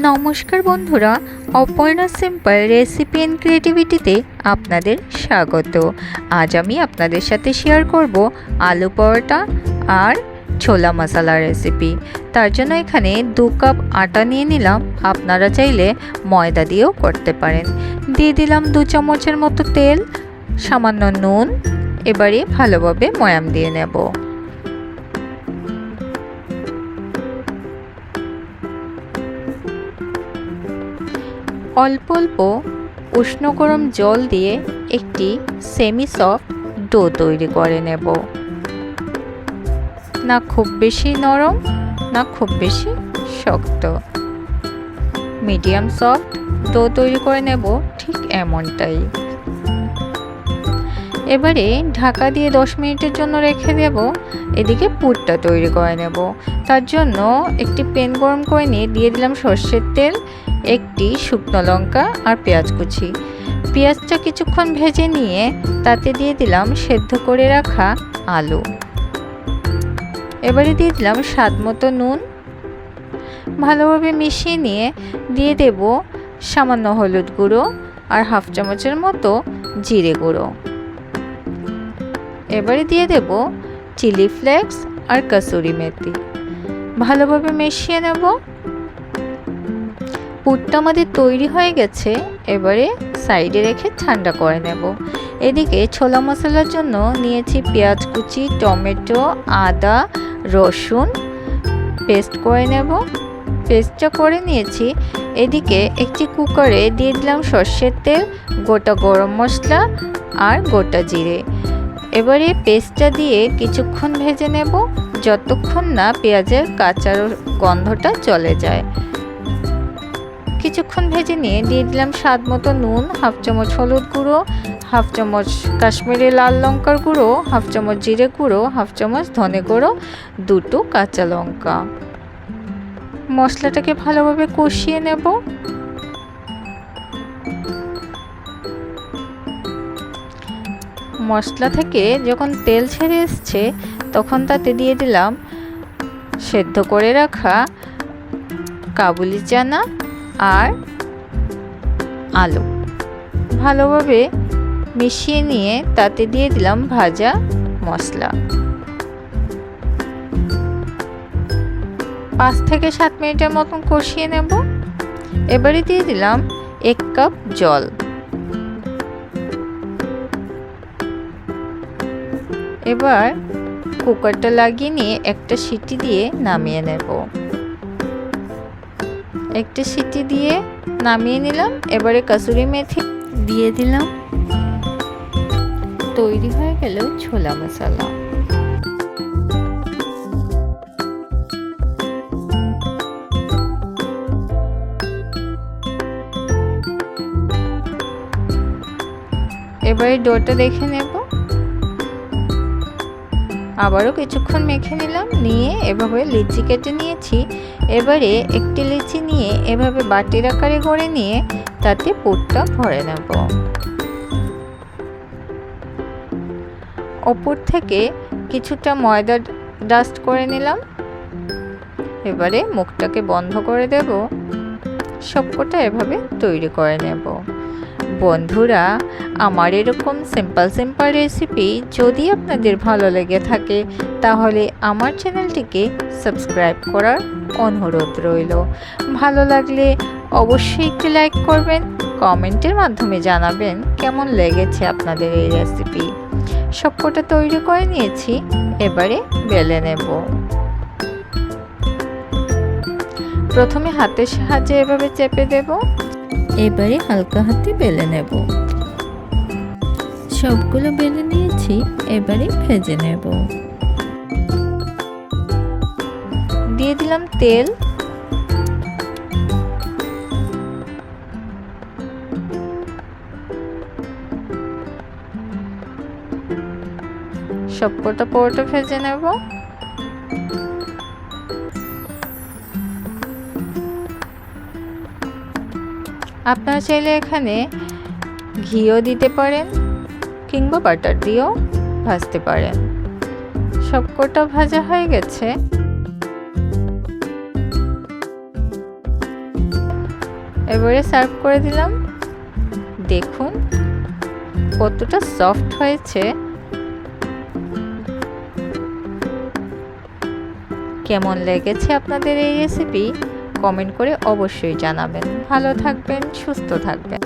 নমস্কার বন্ধুরা, Aparna simple recipe and ক্রিয়েটিভিটিতে আপনাদের স্বাগত। আজ আমি আপনাদের সাথে শেয়ার করব আলু পরোটা আর ছোলা মশলা রেসিপি তার জন্য এখানে দু কাপ আটা নিয়ে নিলাম। আপনারা চাইলে ময়দা দিয়েও করতে পারেন। দিয়ে দিলাম দু চামচের মতো তেল, সামান্য নুন, এবারে ভালোভাবে ময়াম দিয়ে নেব। অল্প অল্প উষ্ণ গরম জল দিয়ে একটি সেমি সফট ডো তৈরি করে নেব। না খুব বেশি নরম, না খুব বেশি শক্ত। মিডিয়াম সফট ডো তৈরি করে নেব ঠিক এমনটাই। এবারে ঢাকা দিয়ে দশ মিনিটের জন্য রেখে দেব। এদিকে পুরটা তৈরি করে নেব। তার জন্য একটি পেন গরম করে নিয়ে দিয়ে দিলাম সর্ষের তেল। একটি শুকনো লঙ্কা আর পেঁয়াজ কুচি। পেঁয়াজটা কিছুক্ষণ ভেজে নিয়ে তাতে দিয়ে দিলাম সেদ্ধ করে রাখা আলু। এবারে দিয়ে দিলাম স্বাদ মতো নুন। ভালোভাবে মিশিয়ে নিয়ে দিয়ে দেব সামান্য হলুদ গুঁড়ো আর হাফ চামচের মতো জিরে গুঁড়ো। এবারে দিয়ে দেব চিলি ফ্লেক্স আর কাসুরি মেথি। ভালোভাবে মিশিয়ে নেব। পুরটা আমাদের তৈরি হয়ে গেছে, এবারে সাইডে রেখে ঠান্ডা করে নেব। এদিকে ছোলা মশলার জন্য নিয়েছি পেঁয়াজ কুচি, টমেটো, আদা, রসুন, পেস্ট করে নেব। পেস্টটা করে নিয়েছি। এদিকে একটি কুকারে দিয়ে দিলাম সর্ষের তেল, গোটা গরম মশলা আর গোটা জিরে। এবারে পেস্টটা দিয়ে কিছুক্ষণ ভেজে নেব, যতক্ষণ না পেঁয়াজের কাঁচা গন্ধটা চলে যায়। কিছুক্ষণ ভেজে নিয়ে দিয়ে দিলাম স্বাদ মতো নুন, হাফ চামচ হলুদ গুঁড়ো, হাফ চামচ কাশ্মীরি লাল লঙ্কার গুঁড়ো, হাফ চামচ জিরে গুঁড়ো, হাফ চামচ ধনে গুঁড়ো, দুটো কাঁচা লঙ্কা। মশলাটাকে ভালোভাবে কষিয়ে নেব। মশলা থেকে যখন তেল ছেড়ে এসছে, তখন তাতে দিয়ে দিলাম সেদ্ধ করে রাখা কাবুলি চানা আর আলু। ভালোভাবে মিশিয়ে নিয়ে তাতে দিয়ে দিলাম ভাজা মশলা। পাঁচ থেকে সাত মিনিটের মতন কষিয়ে নেব। এবারে দিয়ে দিলাম এক কাপ জল। এবার কুকারটা লাগিয়ে নিয়ে একটা সিটি দিয়ে নামিয়ে নেব। একটা সিটি দিয়ে নামিয়ে নিলাম, এবারে কাসুরি মেথি দিয়ে দিলাম। তৈরি হয়ে গেল ছোলা মশলা। এবারে ডোটা দেখে নেব। আবারও কিছুক্ষণ মেখে নিলাম, নিয়ে এভাবে লিচি কেটে নিয়েছি। এবারে একটি লিচি নিয়ে এভাবে বাটির আকারে গড়ে নিয়ে তাতে পুরটা ভরে নেব। ওপর থেকে কিছুটা ময়দা ডাস্ট করে নিলাম। এবারে মুখটাকে বন্ধ করে দেব। সবকটা এভাবে তৈরি করে নেব। বন্ধুরা, আমার এরকম সিম্পল সিম্পল রেসিপি যদি আপনাদের ভালো লেগে থাকে, তাহলে আমার চ্যানেলটিকে সাবস্ক্রাইব করার অনুরোধ রইল। ভালো লাগলে অবশ্যই একটি লাইক করবেন, কমেন্টের মাধ্যমে জানাবেন কেমন লেগেছে আপনাদের এই রেসিপি সবকটা তৈরি করে নিয়েছি, এবারে বেলে নেব। প্রথমে হাতের সাহায্যে এভাবে চেপে দেব। এবারে হালকা হাতে বেলে নেব। সবগুলো বেলে নিয়েছি, এবারে ভেজে নেব। দিয়ে দিলাম তেল। সব সবকটা পরোটা ভেজে নেব। আপনারা চাইলে এখানে ঘিও দিতে পারেন কিংবা বাটার দিয়েও ভাজতে পারেন। সবকটা ভাজা হয়ে গেছে। এবারে সার্ভ করে দিলাম। দেখুন কতটা সফট হয়েছে। কেমন লেগেছে আপনাদের এই রেসিপি কমেন্ট করে অবশ্যই জানাবেন। ভালো থাকবেন সুস্থ থাকবেন।